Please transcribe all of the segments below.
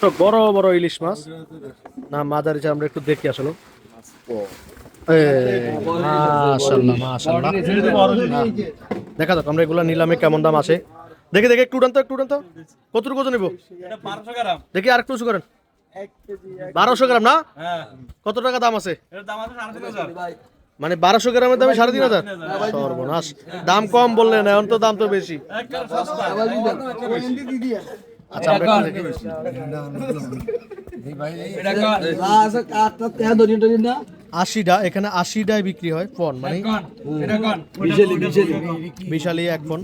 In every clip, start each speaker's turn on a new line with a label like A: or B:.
A: তো বড় বড় ইলিশ মাছ। না মাদারি আমরা একটু দেখি আসলে। দেখা যাক আমরা এগুলা নিলামে কেমন দাম আছে। দেখি দেখি একটু উড়ান তো একটু উড়ান তো। কতটুকু ওজন নিব?
B: গ্রাম।
A: দেখি আর একটু উঁচু করেন। বারোশো গ্রাম না?
B: হ্যাঁ।
A: কত টাকা দাম আছে? মানে বারোশো গ্রামের দামে সাড়ে তিন হাজার? সর্বনাশ। দাম কম বললেন এখন তো দাম তো বেশি। আচ্ছা আমরা একটু দেখি।
B: এটা কর?
A: আশিটা এখানে আশিটায় বিক্রি হয় ফোন মানে বিশালি এক ফোন।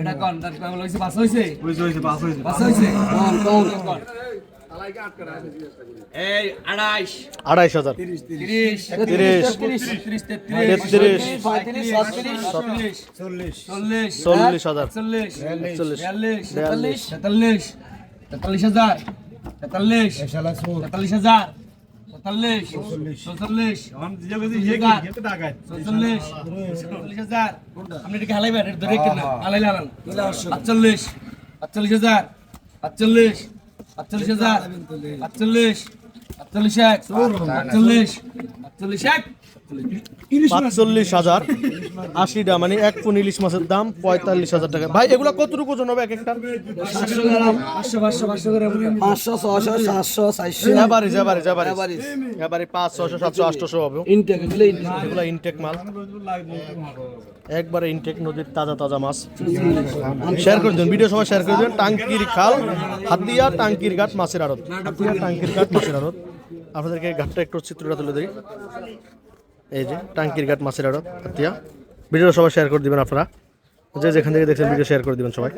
B: এটা কর? তার হইছে পাস হইছে হইছে হইছে। পাস হইছে। পাস হইছে কর? এই আড়াইশ।
A: আড়াইশ হাজার।
B: তিরিশ
A: তিরিশ।
B: তিরিশ। তেত্রিশ।
A: তেত্রিশ
B: পঁয়ত্রিশ ছত্রিশ চল্লিশ। চল্লিশ।
A: চল্লিশ হাজার।
B: চল্লিশ।
A: চল্লিশ।
B: বিয়াল্লিশ।
A: বিয়াল্লিশ।
B: তেতাল্লিশ। তেতাল্লিশ হাজার। তেতাল্লিশ। তেতাল্লিশ। হাজার। চল্লিশ। চল্লিশ। চল্লিশ চল্লিশ। হাজার। আপনি এটাকে হালাইবেন এটা ধরে কিনা। হালাইলে হালান আটচল্লিশ। আটচল্লিশ হাজার। আটচল্লিশ। আটচল্লিশ হাজার আটচল্লিশ আটচল্লিশ এক আটচল্লিশ আটচল্লিশ এক।
A: পাঁচচল্লিশ হাজার। আশিটা মানে এক পুন ইলিশ মাছের দাম পঁয়তাল্লিশ হাজার টাকা। ভাই এগুলো কতটুকু ওজন হবে এক একটা?
B: পাঁচশো
C: ছশো সাতশো চারশো।
A: এবারে পাঁচ ছশো সাতশো আটশো হবে।
C: ইনটেক এগুলো ইনটেক
A: মাল। একবারে ইনটেক নদীর তাজা তাজা মাছ। শেয়ার করে দেবেন ভিডিও সবাই শেয়ার করে দেবেন টাঙ্কির খাল হাতিয়া টাঙ্কির ঘাট মাছের আড়ত। হাতিয়া টাঙ্কির ঘাট মাছের আড়ত। আপনাদেরকে ঘাটটা একটু চিত্রটা তুলে দিই এই যে টাঙ্কির ঘাট মাছের আড়ত হাতিয়া। ভিডিও সবাই শেয়ার করে দিবেন আপনারা। যে যেখান থেকে দেখছেন ভিডিও শেয়ার করে দিবেন সবাই।